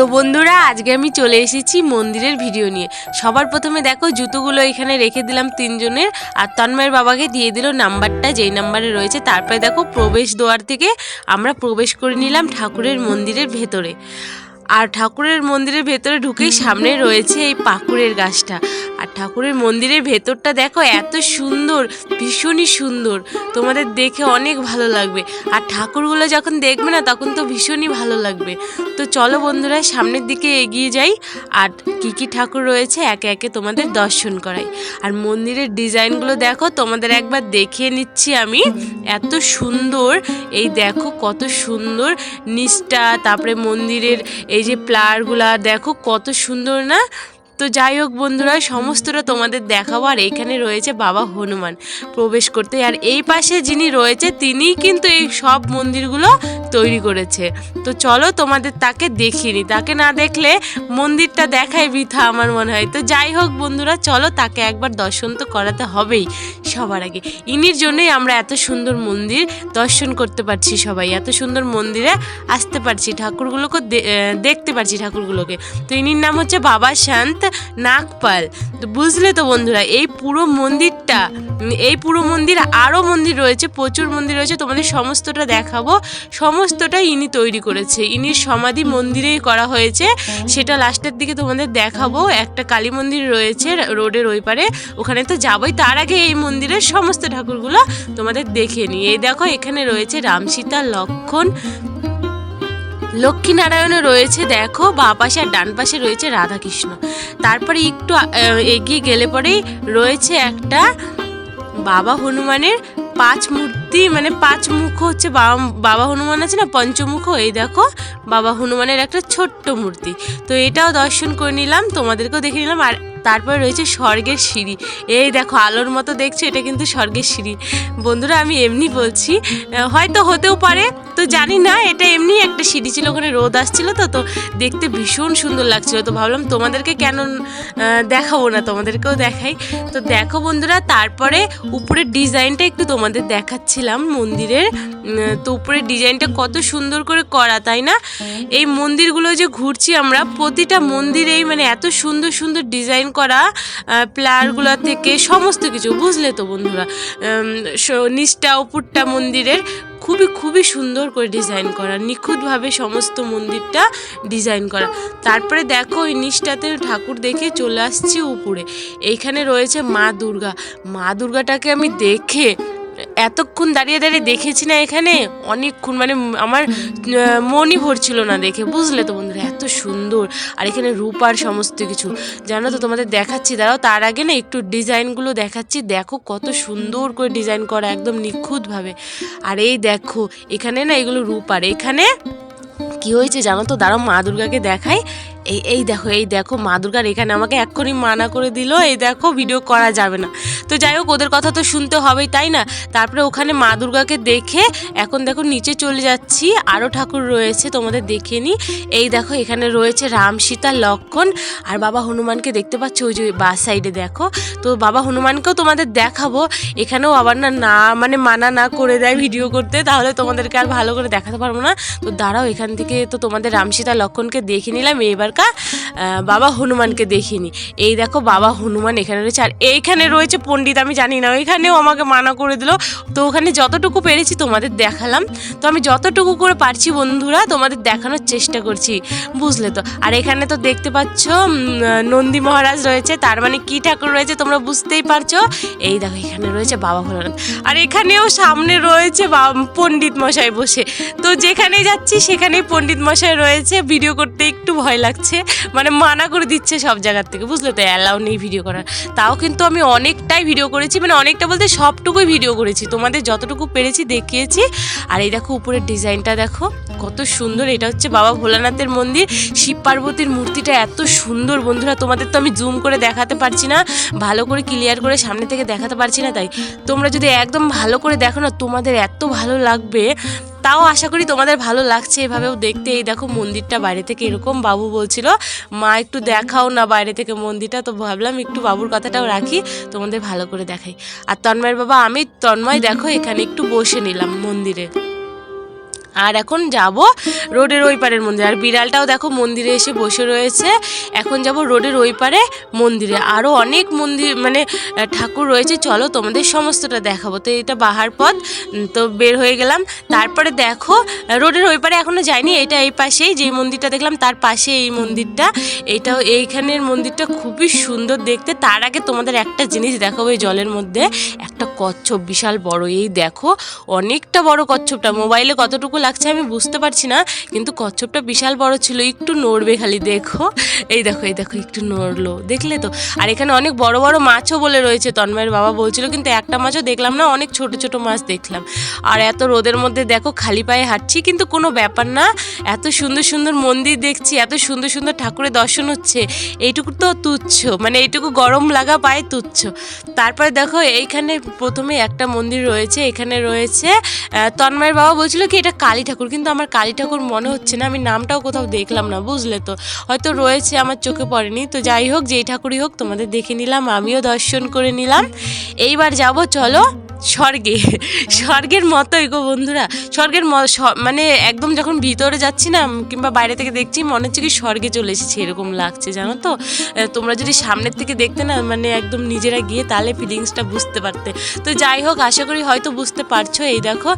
তো বন্ধুরা, আজকে আমি চলে এসেছি মন্দিরের ভিডিও নিয়ে। সবার প্রথমে দেখো, জুতোগুলো এখানে রেখে দিলাম তিনজনের, আর তন্ময়ের বাবাকে দিয়ে দিল নাম্বারটা, যেই নাম্বারে রয়েছে। তারপরে দেখো, প্রবেশ দোয়ার থেকে আমরা প্রবেশ করে নিলাম ঠাকুরের মন্দিরের ভেতরে। আর ঠাকুরের মন্দিরের ভেতরে ঢুকেই সামনে রয়েছে এই পাকুড়ের গাছটা। আর ঠাকুরের মন্দিরের ভেতরটা দেখো এত সুন্দর, ভীষণই সুন্দর। তোমাদের দেখে অনেক ভালো লাগবে। আর ঠাকুরগুলো যখন দেখবে না, তখন তো ভীষণই ভালো লাগবে। তো চলো বন্ধুরা, সামনের দিকে এগিয়ে যাই। আর কি কি ঠাকুর রয়েছে, একে একে তোমাদের দর্শন করাই। আর মন্দিরের ডিজাইনগুলো দেখো, তোমাদের একবার দেখিয়ে নিচ্ছি আমি। এত সুন্দর, এই দেখো কত সুন্দর। নিচটা, তারপরে মন্দিরের এই যে প্লারগুলা দেখো কত সুন্দর না? তো যাই হোক বন্ধুরা, সমস্তটা তোমাদের দেখাবো। আর এখানে রয়েছে বাবা হনুমান প্রবেশ করতে। আর এই পাশে যিনি রয়েছে, তিনিই কিন্তু এই সব মন্দিরগুলো তৈরি করেছে। তো চলো তোমাদের তাকে দেখিনি তাকে না দেখলে মন্দিরটা দেখাই বৃথা আমার মনে হয়। তো যাই হোক বন্ধুরা, চলো তাকে একবার দর্শন তো করাতে হবেই সবার আগে। ইনির জন্যই আমরা এত সুন্দর মন্দির দর্শন করতে পারছি সবাই। এত সুন্দর মন্দিরে আসতে পারছি, ঠাকুরগুলোকে দেখতে পারছি ঠাকুরগুলোকে। তো ইনির নাম হচ্ছে বাবা শান্ত নাগপাল। তো বুঝলে তো বন্ধুরা, এই পুরো মন্দিরটা, এই পুরো মন্দির আরও মন্দির রয়েছে, প্রচুর মন্দির রয়েছে, তোমাদের সমস্তটা দেখাবো। সমস্তটা ইনি তৈরি করেছে, ইনির সমাধি মন্দিরেই করা হয়েছে। সেটা লাস্টের দিকে তোমাদের দেখাবো, একটা কালী মন্দির রয়েছে রোডের ওই পারে, ওখানে তো যাবোই, তার আগে এই মন্দিরের সমস্ত ঠাকুরগুলো তোমাদের দেখে নিই। এই দেখো, এখানে রয়েছে রাম সীতা লক্ষণ লক্ষ্মীনারায়ণও রয়েছে, দেখো, বা পাশে আর ডান পাশে রয়েছে রাধাকৃষ্ণ। তারপরে একটু এগিয়ে গেলে পরেই রয়েছে একটা বাবা হনুমানের পাঁচ মূর্তি মানে পাঁচ মুখ হচ্ছে বাবা বাবা হনুমান আছে না, পঞ্চমুখ, এই দেখো, বাবা হনুমানের একটা ছোট্ট মূর্তি। তো এটাও দর্শন করে নিলাম, তোমাদেরকেও দেখে নিলাম, আর তারপরে রয়েছে স্বর্গের সিঁড়ি। এই দেখো, আলোর মতো দেখছ, এটা কিন্তু স্বর্গের সিঁড়ি। বন্ধুরা, আমি এমনি বলছি হয়তো হতেও পারে, তো জানি না, এটা এমনি একটা সিঁড়ি ছিল, ওখানে রোদ আসছিল তো তো দেখতে ভীষণ সুন্দর লাগছিল। তো ভাবলাম তোমাদেরকে কেন দেখাবো না, তোমাদেরকেও দেখাই। তো দেখো বন্ধুরা, তারপরে উপরের ডিজাইনটা একটু তোমাদের দেখাচ্ছিলাম মন্দিরের। তো উপরের ডিজাইনটা কত সুন্দর করে করা, তাই না? এই মন্দিরগুলো যে ঘুরছি আমরা, প্রতিটা মন্দিরেই মানে এত সুন্দর সুন্দর ডিজাইন করা প্লারগুলো থেকে সমস্ত কিছু, বুঝলে তো বন্ধুরা? নিচটা, উপরটা মন্দিরের খুবই খুবই সুন্দর করে ডিজাইন করা, নিখুঁতভাবে সমস্ত মন্দিরটা ডিজাইন করা। তারপরে দেখো, ওই নিচটাতে ঠাকুর দেখে চলে আসছি উপরে। এইখানে রয়েছে মা দুর্গা। মা দুর্গাটাকে আমি দেখে এতক্ষণ দাঁড়িয়ে দাঁড়িয়ে দেখেছি না এখানে? অনেকক্ষণ মানে আমার মনই ভরছিল না দেখে, বুঝলে তো বন্ধুরা, এত সুন্দর। আর এখানে রূপার সমস্ত কিছু। জানো তো, তোমাদের দেখাচ্ছি, দাঁড়াও, তার আগে না একটু ডিজাইনগুলো দেখাচ্ছি। দেখো কত সুন্দর করে ডিজাইন করা, একদম নিখুঁতভাবে। আর এই দেখো, এখানে না এগুলো রূপার। এখানে কি হয়েছে জানো তো? দাঁড়াও, মা দুর্গাকে দেখাই। এই এই দেখো এই দেখো, মা দুর্গার এখানে আমাকে এক্ষুনি মানা করে দিল, এই দেখো ভিডিও করা যাবে না। তো যাই হোক, ওদের কথা তো শুনতে হবেই, তাই না? তারপরে ওখানে মা দুর্গাকে দেখে এখন দেখো নিচে চলে যাচ্ছি আরও ঠাকুর রয়েছে, তোমাদের দেখে নি। এই দেখো, এখানে রয়েছে রাম সীতা, লক্ষণ, আর বাবা হনুমানকে দেখতে পাচ্ছ, ওই যে বা সাইডে দেখো। তো বাবা হনুমানকেও তোমাদের দেখাবো, এখানেও আবার না না মানে মানা না করে দেয় ভিডিও করতে, তাহলে তোমাদেরকে আর ভালো করে দেখাতে পারব না। তো দাঁড়াও, এখান থেকে তো তোমাদের রাম সীতা, লক্ষণকে দেখে নিলাম এবারকার আহ, বাবা হনুমানকে দেখিনি। এই দেখো বাবা হনুমান এখানে রয়েছে। আর এইখানে রয়েছে পণ্ডিত আমি জানি না ওইখানেও আমাকে মানা করে দিল। তো ওখানে যতটুকু পেরেছি তোমাদের দেখালাম। তো আমি যতটুকু করে পারছি বন্ধুরা তোমাদের দেখানোর চেষ্টা করছি বুঝলে তো? আর এখানে তো দেখতে পাচ্ছ নন্দী মহারাজ রয়েছে তার মানে কি ঠাকুর রয়েছে তোমরা বুঝতেই পারছ? এই দেখো এখানে রয়েছে বাবা ভোলানাথ। আর এখানেও সামনে রয়েছে পণ্ডিত মশাই বসে। তো যেখানে যাচ্ছি সেখানেই পণ্ডিত মশাই রয়েছে। ভিডিও করতে একটু ভয় লাগছে। মানে মানা করে দিচ্ছে সব জায়গার থেকে, বুঝলে তো? অ্যালাউ নেই ভিডিও করার। তাও কিন্তু আমি অনেকটাই ভিডিও করেছি মানে অনেকটা বলতে সবটুকুই ভিডিও করেছি। তোমাদের যতটুকু পেরেছি দেখিয়েছি। আর এই দেখো উপরের ডিজাইনটা দেখো, কত সুন্দর। এটা হচ্ছে বাবা ভোলানাথের মন্দির। শিব পার্বতীর মূর্তিটা এত সুন্দর। বন্ধুরা, তোমাদের তো আমি জুম করে দেখাতে পারছি না। ভালো করে ক্লিয়ার করে সামনে থেকে দেখাতে পারছি না, তাই। তোমরা যদি একদম ভালো করে দেখো না, তোমাদের এত ভালো লাগবে। তাও আশা করি তোমাদের ভালো লাগছে এভাবেও দেখতে। এই দেখো মন্দিরটা বাইরে থেকে এরকম বাবু বলছিল, মা, একটু দেখাও না বাইরে থেকে মন্দিরটা। তো ভাবলাম একটু বাবুর কথাটাও রাখি, তোমাদের ভালো করে দেখাই। আর তন্ময়ের বাবা, আমি তন্ময় দেখো এখানে একটু বসে নিলাম মন্দিরে। আর এখন যাব রোডের ওই পারের মন্দির। আর বিড়ালটাও দেখো মন্দিরে এসে বসে রয়েছে। এখন যাব রোডের ওই পারে মন্দিরে। আরও অনেক মন্দির মানে ঠাকুর রয়েছে। চলো তোমাদের সমস্তটা দেখাবো। তো এটা বাহার পথ। তো বের হয়ে গেলাম। তারপরে দেখো, রোডের ওই পারে এখনও যাইনি। এটা এই পাশেই, যে মন্দিরটা দেখলাম তার পাশে এই মন্দিরটা। এটাও এইখানের মন্দিরটা খুবই সুন্দর দেখতে। তার আগে তোমাদের একটা জিনিস দেখাবো এই জলের মধ্যে। একটা কচ্ছপ বিশাল বড়। এই দেখো, অনেকটা বড় কচ্ছপটা। মোবাইলে কতটুকু লাগছে আমি বুঝতে পারছি না, কিন্তু কচ্ছপটা বিশাল বড় ছিল, একটু নড়বে খালি, দেখো। এই দেখো এই দেখো, একটু নড়লো, দেখলে তো? আর এখানে অনেক বড় বড় মাছও বলে রয়েছে, তন্ময়ের বাবা বলছিল, কিন্তু একটা মাছও দেখলাম না, অনেক ছোট ছোট মাছ দেখলাম। আর এত রোদের মধ্যে দেখো, খালি পায়ে হাঁটছি, কিন্তু কোনো ব্যাপার না, এত সুন্দর সুন্দর মন্দির দেখছি, এত সুন্দর সুন্দর ঠাকুরের দর্শন হচ্ছে, এইটুকু তো তুচ্ছ মানে এইটুকু গরম লাগা পায়ে তুচ্ছ। তারপরে দেখো, এইখানে প্রথমে একটা মন্দির রয়েছে, এখানে রয়েছে তন্ময়ের বাবা বলছিল কি, এটা কালী ঠাকুর, কিন্তু আমার কালী ঠাকুর মনে হচ্ছে না, আমি নামটাও কোথাও দেখলাম না, বুঝলে তো? হয়তো রয়েছে, আমার চোখে পড়েনি। তো যাই হোক, যেই ঠাকুরই হোক, তোমাদের দেখে নিলাম, আমিও দর্শন করে নিলাম। এইবার যাব, চলো। স্বর্গে। স্বর্গের মতোই গো বন্ধুরা। স্বর্গের মানে একদম যখন ভিতরে যাচ্ছি না কিংবা বাইরে থেকে দেখছি, মনে হচ্ছে কি স্বর্গে চলে এসেছি, এরকম লাগছে, জানো তো? তোমরা যদি সামনের থেকে দেখতে না মানে একদম নিজেরা গিয়ে তাহলে ফিলিংসটা বুঝতে পারতে। তো যাই হোক, আশা করি হয়তো বুঝতে পারছ, এই দেখো,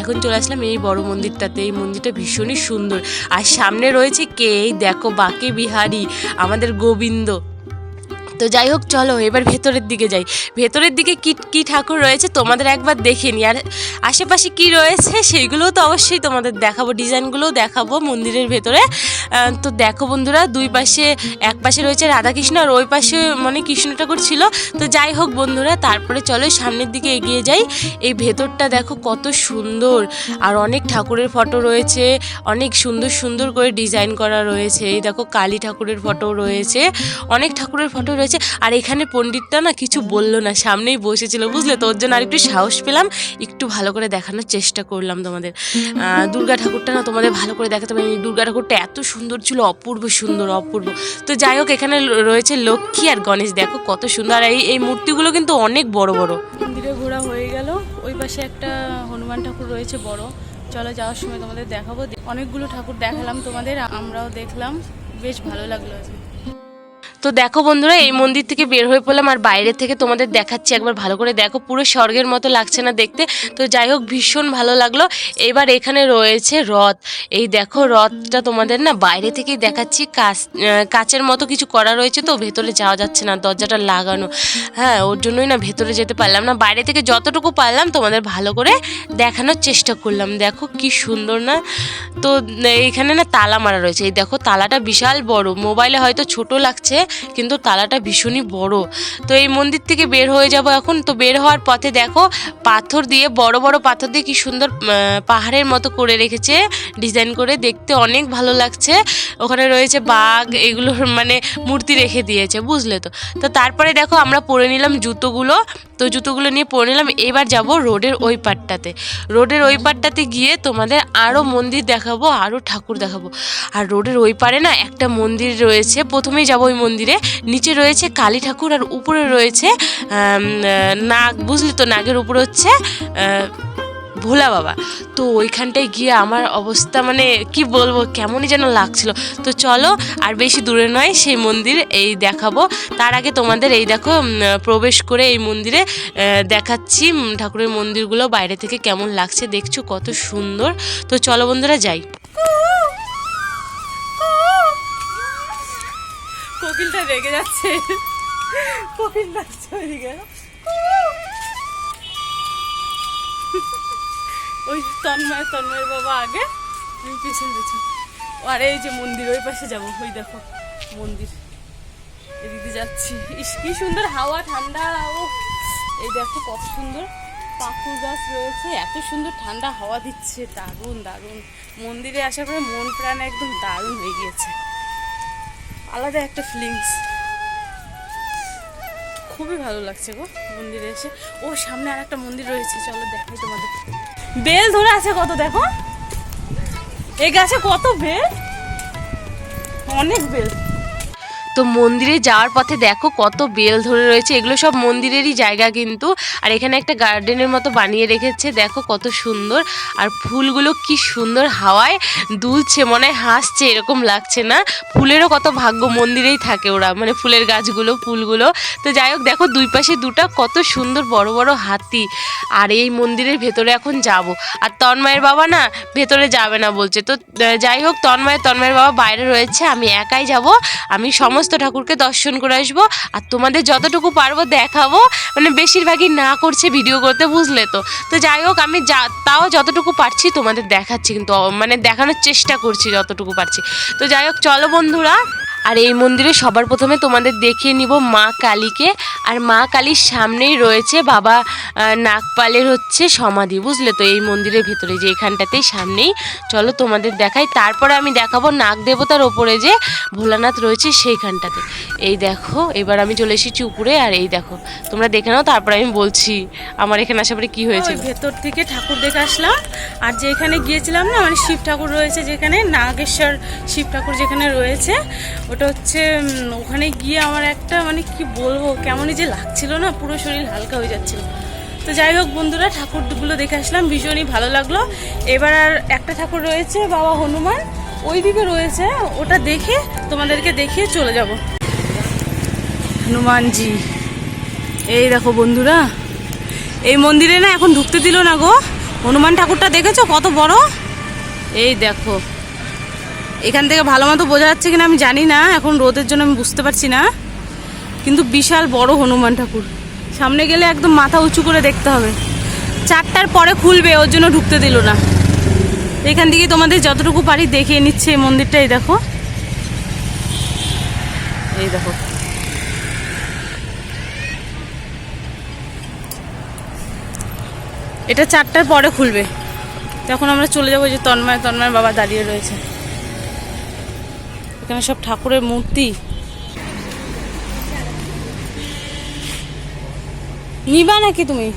এখন চলে আসলাম এই বড় মন্দিরটাতে। এই মন্দিরটা ভীষণই সুন্দর। আর সামনে রয়েছে কে? এই দেখো, বাকে বিহারি, আমাদের গোবিন্দ। তো যাই হোক, চলো, এবার ভেতরের দিকে যাই। ভেতরের দিকে কি, কী ঠাকুর রয়েছে তোমাদের একবার দেখে নিই। আর আশেপাশে কী রয়েছে, সেইগুলোও তো অবশ্যই তোমাদের দেখাবো, ডিজাইনগুলোও দেখাবো মন্দিরের ভেতরে। তো দেখো বন্ধুরা, দুই পাশে, এক পাশে রয়েছে রাধাকৃষ্ণ আর ওই পাশে মানে কৃষ্ণ ঠাকুর ছিল। তো যাই হোক বন্ধুরা, তারপরে চলো সামনের দিকে এগিয়ে যাই। এই ভেতরটা দেখো কত সুন্দর। আর অনেক ঠাকুরের ফটো রয়েছে, অনেক সুন্দর সুন্দর করে ডিজাইন করা রয়েছে। এই দেখো কালী ঠাকুরের ফটো রয়েছে, অনেক ঠাকুরের ফটো রয়েছে। আর এখানে পণ্ডিতটা না কিছু বলল না, সামনেই বসেছিল, বুঝলে? তো ওর জন্য আর একটু সাহস পেলাম, একটু ভালো করে দেখানোর চেষ্টা করলাম তোমাদের। দুর্গা ঠাকুরটা না তোমাদের ভালো করে দেখাতে পারিনি। দুর্গা ঠাকুরটা এত সুন্দর ছিল, অপূর্ব সুন্দর, অপূর্ব। তো যাই হোক, এখানে রয়েছে লক্ষ্মী আর গণেশ। দেখো কত সুন্দর। এই এই মূর্তিগুলো কিন্তু অনেক বড় বড়। মন্দিরে ঘোরা হয়ে গেল। ওই পাশে একটা হনুমান ঠাকুর রয়েছে বড়। চলো যাওয়ার সময় তোমাদের দেখাবো। অনেকগুলো ঠাকুর দেখালাম তোমাদের, আমরাও দেখলাম। বেশ ভালো লাগল। তো দেখো বন্ধুরা, এই মন্দির থেকে বের হয়ে পড়লাম আর বাইরে থেকে তোমাদের দেখাচ্ছি একবার ভালো করে। দেখো, পুরো স্বর্গের মতো লাগছে না দেখতে। তো যাই হোক, ভীষণ ভালো লাগল। এবার এখানে রয়েছে রথ। এই দেখো, রথটা তোমাদের না বাইরে থেকেই দেখাচ্ছি। কাচ কাচের মতো কিছু করা রয়েছে তো, ভেতরে যাওয়া যাচ্ছে না, দরজাটা লাগানো। হ্যাঁ ওর জন্যই না ভেতরে যেতে পারলাম না। বাইরে থেকে যতটুকু পারলাম, তোমাদের ভালো করে দেখানোর চেষ্টা করলাম। দেখো কি সুন্দর না। তো, এইখানে না তালা মারা রয়েছে। এই দেখো, তালাটা বিশাল বড়। মোবাইলে হয়তো ছোট লাগছে কিন্তু তালাটা ভীষণই বড়। তো এই মন্দির থেকে বের হয়ে যাব এখন। তো বের হওয়ার পথে দেখো, পাথর দিয়ে, বড় বড় পাথর দিয়ে কি সুন্দর পাহাড়ের মতো করে রেখেছে। ডিজাইন করে দেখতে অনেক ভালো লাগছে। ওখানে রয়েছে বাঘ এগুলোর মানে মূর্তি রেখে দিয়েছে, বুঝলে তো? তো তারপরে দেখো, আমরা পরে নিলাম জুতোগুলো। তো জুতোগুলো নিয়ে পরে নিলাম। এবার যাব রোডের ওই পাটটাতে। রোডের ওই পাটটাতে গিয়ে তোমাদের আরও মন্দির দেখাবো আরও ঠাকুর দেখাবো। আর রোডের ওই পারে না একটা মন্দির রয়েছে। প্রথমেই যাব ওই মন্দিরে নিচে রয়েছে কালী ঠাকুর আর উপরে রয়েছে নাগ, বুঝলি তো নাগের উপরে হচ্ছে ভোলা বাবা। তো ওইখানটায় গিয়ে আমার অবস্থা মানে কি বলব, কেমনই যেন লাগছিল। তো চলো, আর বেশি দূরে নয়, সেই মন্দির এই দেখাবো। তার আগে তোমাদের এই দেখো প্রবেশ করে এই মন্দিরে দেখাচ্ছি ঠাকুরের মন্দিরগুলো বাইরে থেকে কেমন লাগছে। দেখছ কত সুন্দর। তো চলো বন্ধুরা, যাই। কোকিলটা রেগে যাচ্ছে। ওইদিকে ওই তন্ময়, তন্ময়ের বাবা আগে। আমি পিছন, পেছন। আর, এই যে মন্দির, ওই পাশে যাব। ওই দেখো, মন্দির। এদিকে যাচ্ছি। ইস, কি সুন্দর হাওয়া, ঠান্ডা ও এই দেখো কত সুন্দর পাকুর গাছ রয়েছে। এত সুন্দর ঠান্ডা হাওয়া দিচ্ছে। দারুণ দারুণ। মন্দিরে আসার পরে মন প্রাণ একদম দারুণ হয়ে গিয়েছে। আলাদা একটা ফিলিংস খুবই ভালো লাগছে গো মন্দিরে এসে। ও, সামনে আর একটা মন্দির রয়েছে, চলো দেখাই তোমাদের। বেল ধরে আছে কত, দেখো? এই গাছে কত বেল? অনেক বেল। তো মন্দিরে যাওয়ার পথে দেখো কত বেল ধরে রয়েছে, এগুলো সব মন্দিরেরই জায়গা কিন্তু। আর এখানে একটা গার্ডেনের মতো বানিয়ে রেখেছে, দেখো কত সুন্দর। আর ফুলগুলো কি সুন্দর হাওয়ায় দুলছে, মনে হাসছে, এরকম লাগছে না। ফুলেরও কত ভাগ্য মন্দিরেই থাকে ওরা মানে ফুলের গাছগুলো, ফুলগুলো। তো যাই হোক, দেখো দুই পাশে দুটা কত সুন্দর বড় বড় হাতি। আর এই মন্দিরের ভেতরে এখন যাব। আর তন্ময়ের বাবা না ভেতরে যাবে না বলছে। তো যাই হোক তন্ময়ের তন্ময়ের বাবা বাইরে রয়েছে, আমি একাই যাব। আমি সমস্ত ঠাকুরকে দর্শন করে আসব। আর তোমাদের যতটুকু পারব দেখাবো। মানে বেশিরভাগই না করছে ভিডিও করতে, বুঝলে তো? তো যাই হোক, আমি যা, তাও যতটুকু পারছি তোমাদের দেখাচ্ছি, কিন্তু মানে দেখানোর চেষ্টা করছি যতটুকু পারছি। তো যাই হোক, চলো বন্ধুরা আর এই মন্দিরে সবার প্রথমে তোমাদের দেখিয়ে নিব মা কালীকে। আর মা কালীর সামনেই রয়েছে বাবা নাগপালের হচ্ছে সমাধি, বুঝলে তো? এই মন্দিরের ভিতরে যে এখানটাতেই সামনেই। চলো তোমাদের দেখাই। তারপরে আমি দেখাবো নাগ দেবতার ওপরে যে ভোলানাথ রয়েছে সেইখানটাতে। এই দেখো, এবার আমি চলে এসেছি উপরে। আর এই দেখো, তোমরা দেখে নাও, তারপরে আমি বলছি আমার এখানে আসার পরে কী হয়েছে ভেতর থেকে ঠাকুর দেখে আসলাম। আর যেখানে গিয়েছিলাম না মানে শিব ঠাকুর রয়েছে যেখানে, নাগেশ্বর শিব ঠাকুর যেখানে রয়েছে। ওটা হচ্ছে ওখানে গিয়ে আমার একটা মানে কি বলব, কেমনই যে লাগছিল না, পুরো শরীর হালকা হয়ে যাচ্ছিল। তো যাই হোক বন্ধুরা ঠাকুরগুলো দেখে আসলাম, ভীষণই ভালো লাগল। এবার আর একটা ঠাকুর রয়েছে, বাবা হনুমান। ওইদিকে রয়েছে, ওটা দেখে তোমাদেরকে দেখিয়ে চলে যাব। হনুমানজি, এই দেখো বন্ধুরা, এই মন্দিরে না এখন ঢুকতে দিল না গো। হনুমান ঠাকুরটা দেখেছ কত বড়? এই দেখো। এখান থেকে ভালো মতো বোঝা যাচ্ছে কিনা আমি জানি না, এখন রোদের জন্য আমি বুঝতে পারছি না। কিন্তু বিশাল বড় হনুমান ঠাকুর। সামনে গেলে একদম মাথা উঁচু করে দেখতে হবে। চারটার পরে খুলবে, ওর জন্য ঢুকতে দিল না। এখান থেকে তোমাদের যতটুকু পারি দেখিয়ে নিচ্ছে এই মন্দিরটা, এই দেখো। এই দেখো। এটা চারটার পরে খুলবে। তখন আমরা চলে যাব যে তন্ময় তন্ময় বাবা দাঁড়িয়ে রয়েছে। এখানে সব ঠাকুরের মূর্তি। নিবা নাকি তুমি?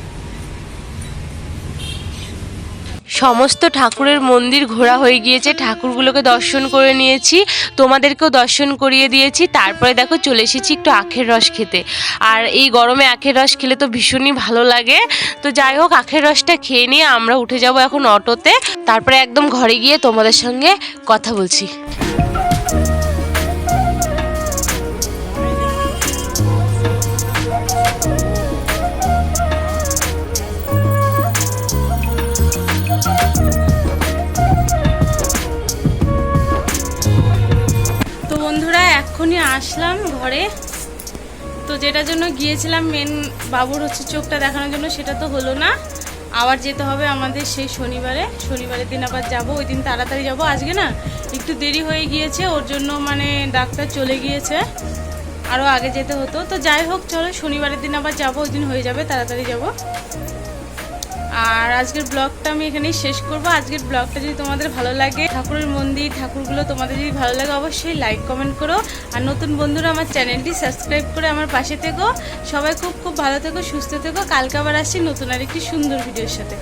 সমস্ত ঠাকুরের মন্দির ঘোরা হয়ে গিয়েছে, ঠাকুরগুলোকে দর্শন করে নিয়েছি, তোমাদেরকেও দর্শন করিয়ে দিয়েছি, তারপরে দেখো চলে এসেছি একটু আখের রস খেতে। আর এই গরমে আখের রস খেলে তো ভীষণই ভালো লাগে। তো যাই হোক, আখের রসটা খেয়ে নিয়ে আমরা উঠে যাব এখন অটোতে। তারপরে একদম ঘরে গিয়ে তোমাদের সঙ্গে কথা বলছি। আসলাম ঘরে। তো যেটার জন্য গিয়েছিলাম মেন বাবুর হচ্ছে চোখটা দেখানোর জন্য, সেটা তো হলো না। আবার যেতে হবে আমাদের সেই শনিবারে। শনিবারের দিন আবার যাব, ওই দিন তাড়াতাড়ি যাব। আজকে না একটু দেরি হয়ে গিয়েছে, ওর জন্য মানে ডাক্তার চলে গিয়েছে। আরও আগে যেতে হতো। তো যাই হোক, চলো শনিবারের দিন আবার যাব, ওই দিন হয়ে যাবে, তাড়াতাড়ি যাব। আর আজকের ব্লগটা আমি এখানেই শেষ করব। আজকের ব্লগটা যদি তোমাদের ভালো লাগে, ঠাকুরের মন্দির, ঠাকুরগুলো তোমাদের যদি ভালো লাগে, অবশ্যই লাইক কমেন্ট করো। আর নতুন বন্ধুরা আমার চ্যানেলটি সাবস্ক্রাইব করে আমার পাশে থেকো। সবাই খুব খুব ভালো থেকো, সুস্থ থেকো। কালকে আবার আসছি নতুন আর একটি সুন্দর ভিডিওর সাথে।